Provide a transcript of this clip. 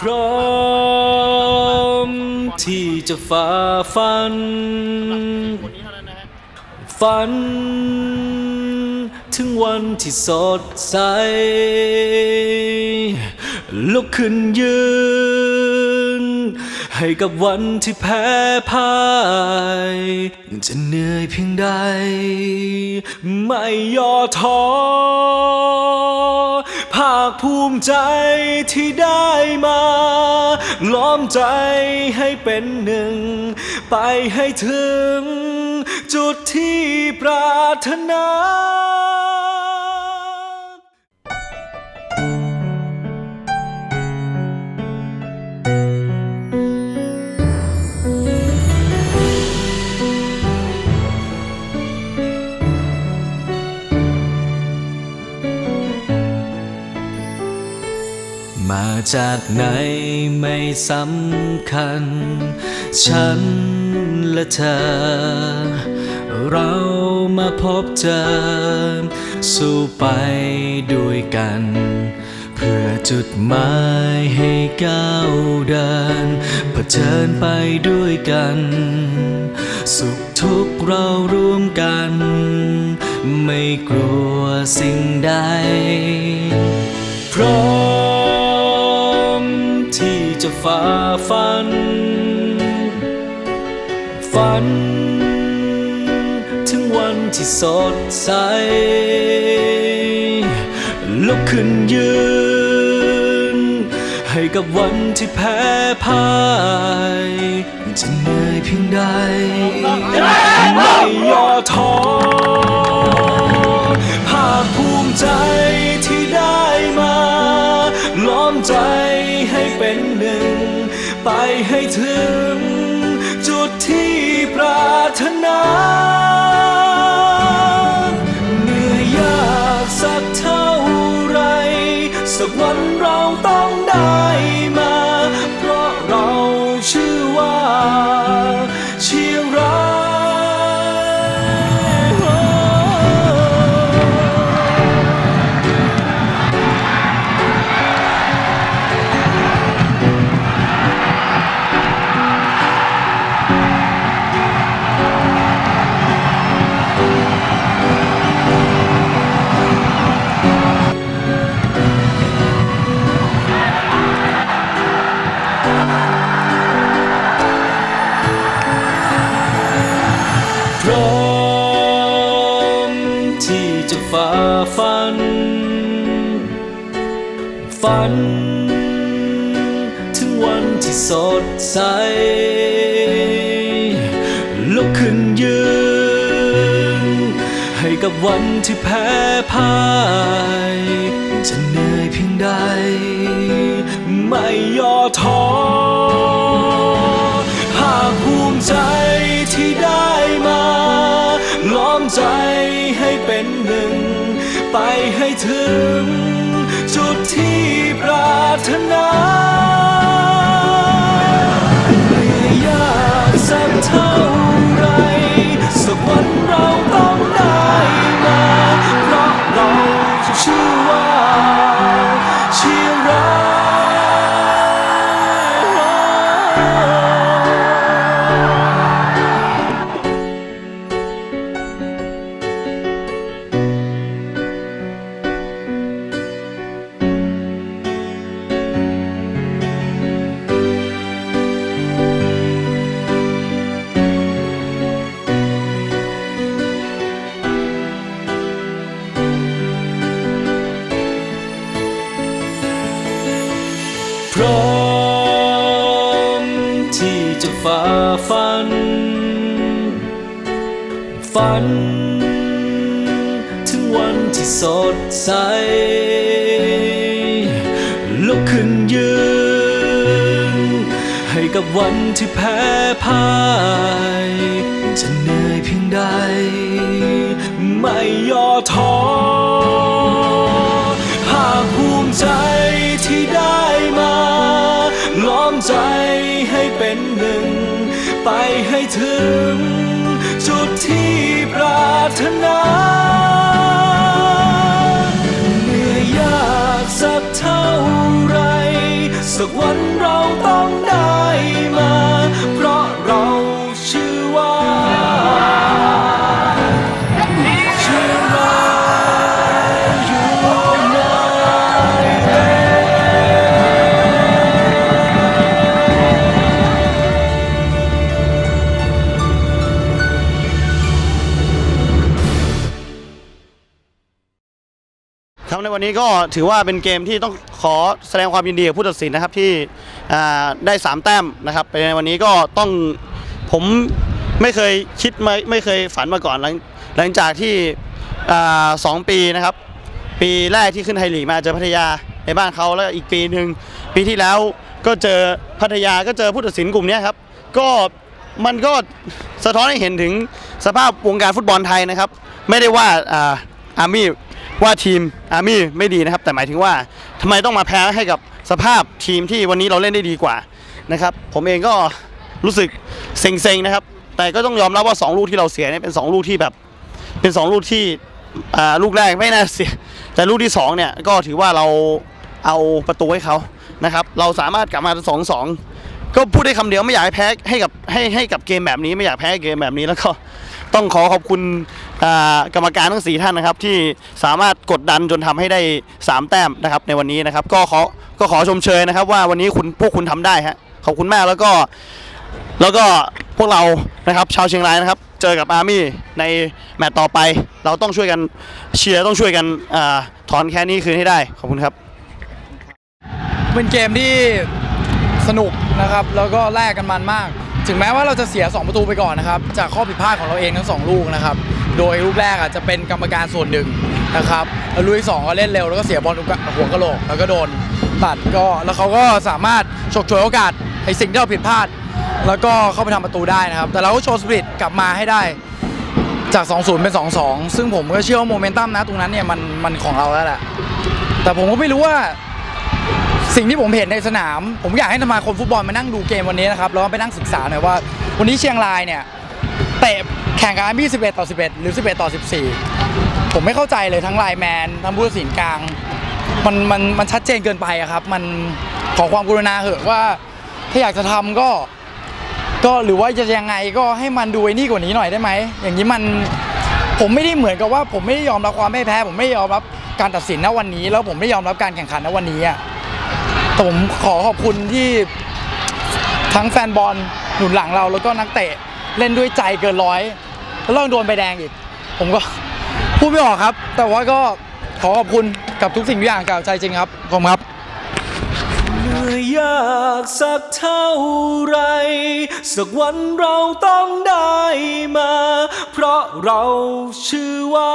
พร้อมที่จะฝ่าฟัน คนนี้เท่านั้นนะฮะฝัน ถึงวันที่สดใส ลุกขึ้นยืน ให้กับวันที่แพ้พ่าย จะเหนื่อยเพียงใด ไม่ย่อท้อ คภูมิใจที่ได้มา ล้อมใจให้เป็นหนึ่ง ไปให้ถึง จุดที่ปรารถนา มาจากไหนไม่สำคัญ ฉันและเธอ เรามาพบเจอ สู้ไปด้วยกัน เพื่อจุดหมายให้ก้าวเดินเผชิญไปด้วยกัน สุขทุกเราร่วมกัน ไม่กลัวสิ่งใด ฝ่าฟัน ฝัน ถึงวันที่สดใส ลุกขึ้นยืน ให้กับวันที่แพ้พ่าย นา ฝ่าฟัน ฝัน ถึงวันที่สดใส ลุกขึ้นยืน ให้กับวันที่แพ้พ่าย ถึง ฝ่าฟัน ฝัน ถึงวันที่สดใส ลุกขึ้นยืน ให้กับวันที่แพ้พ่าย จะเหนื่อยเพียงใด ไม่ย่อท้อภาคภูมิใจที่ได้มา ล้อมใจให้เป็นหนึ่ง ไปให้ถึง จุดที่ปรารถนาเหนื่อยยากสักเท่าไร สัสักวันเราต้องได้ ครับในวันนี้ก็ถือว่าเป็นเกมที่ต้องขอแสดงความยินดีกับผู้ตัดสินนะครับที่ได้ 3 แต้มนะครับในวันนี้ก็ต้องผมไม่เคยคิดไม่ไม่เคยฝันมาก่อนหลังหลังจากที่สองปีนะครับ ปีแรกที่ขึ้นไทยลีกมาเจอพัทยาในบ้านเขาแล้วอีกปีหนึ่งปีที่แล้วก็เจอพัทยาก็เจอผู้ตัดสินกลุ่มนี้ครับ ก็มันก็สะท้อนให้เห็นถึงสภาพวงการฟุตบอลไทยนะครับ ไม่ได้ว่าอาร์มี่ ว่าทีมอาร์มี่ไม่ดีนะครับ แต่หมายถึงว่าทำไมต้องมาแพ้ให้กับสภาพทีมที่วันนี้เราเล่นได้ดีกว่านะครับ ผมเองก็รู้สึกเซ็งๆนะครับ แต่ก็ต้องยอมรับว่า 2 ลูกที่เราเสียเนี่ยเป็น 2 ลูกที่แบบ เป็น 2 ลูกที่อ่าลูกแรกไม่น่าเสีย แต่ลูกที่ 2 เนี่ยก็ถือว่าเราเอาประตูให้เขานะครับ เราสามารถกลับมา2อสองก็พูดได้คำเดียวไม่อยากให้แพ้ให้กับให้ให้กับเกมแบบนี้ไม่อยากแพ้เกมแบบนี้แล้วก็ต้องขอขอบคุณ กรรมการทั้งสี่ท่านนะครับ ที่สามารถกดดันจนทำให้ได้ 3 แต้มนะครับ ในวันนี้นะครับ ก็ขอก็ขอชมเชยนะครับ ว่าวันนี้คุณพวกคุณทำได้ฮะขอบคุณมากแล้วก็แล้วก็พวกเรานะครับ ชาวเชียงรายนะครับ เจอกับอาร์มี่ในแมตต์ต่อไป เราต้องช่วยกันเชียร์ต้องช่วยกันอถอนแค่นี้คืนให้ได้ขอบคุณครับ เป็นเกมที่สนุกนะครับ แล้วก็แลกกันมันมาก ถึงแม้ว่าเราจะเสีย 2 ประตูไปก่อนนะครับ จากข้อผิดพลาดของเราเองทั้ง 2 ลูกนะครับ โดยลูกแรกอาจจะเป็นกรรมการส่วนหนึ่งนะครับแล้วลูกที่สองก็เล่นเร็วแล้วก็เสียบอลหัวกะโหลกแล้วก็โดนตัดก็แล้วเขาก็สามารถฉกฉวยโอกาสไอ้สิ่งที่เราผิดพลาด แล้วก็เข้าไปทำประตูได้นะครับ แต่เราก็โชว์สปิริตกลับมาให้ได้จาก 2-0 เป็น 2-2 ซึ่งผมก็เชื่อว่าโมเมนตัมนะตรงนั้นเนี่ยมันมันของเราแล้วแหละแต่ผมก็ไม่รู้ว่าสิ่งที่ผมเห็นในสนาม ผมอยากให้สมาคมฟุตบอลมานั่งดูเกมวันนี้นะครับแล้วก็ไปนั่งศึกษาหน่อยว่า วันนี้เชียงรายเนี่ย ตะแข่งกับอาร์มี่11ต่อ 11 หรือ 11 ต่อ 14 ผมไม่เข้าใจเลยทั้งไลแมนทั้งผู้ตัดสินกลาง มันมันมันชัดเจนเกินไปอะครับ มันขอความกรุณาเหอะว่า ถ้าอยากจะทำก็ ก็หรือว่าจะยังไงก็ให้มันดูไอ้นี่กว่านี้หน่อยได้ไหม อย่างนี้มันผมไม่ได้เหมือนกับว่าผมไม่ได้ยอมรับความไม่แพ้ ผมไม่ยอมรับการตัดสินณวันนี้ แล้วผมไม่ยอมรับการแข่งขันณวันนี้อะแต่ผมขอขอบคุณที่ทั้งแฟนบอลหนุนหลังเราแล้วก็นักเตะ เล่นด้วยใจเกินร้อยแล้วเราโดนใบแดงอีก ผมก็พูดไม่ออกครับ แต่ว่าก็ขอขอบคุณกับทุกสิ่งทุกอย่างกับใจจริงครับขอบคุณครับเหนื่อยยากสักเท่าไร สักวันเราต้องได้มา เพราะเราชื่อว่า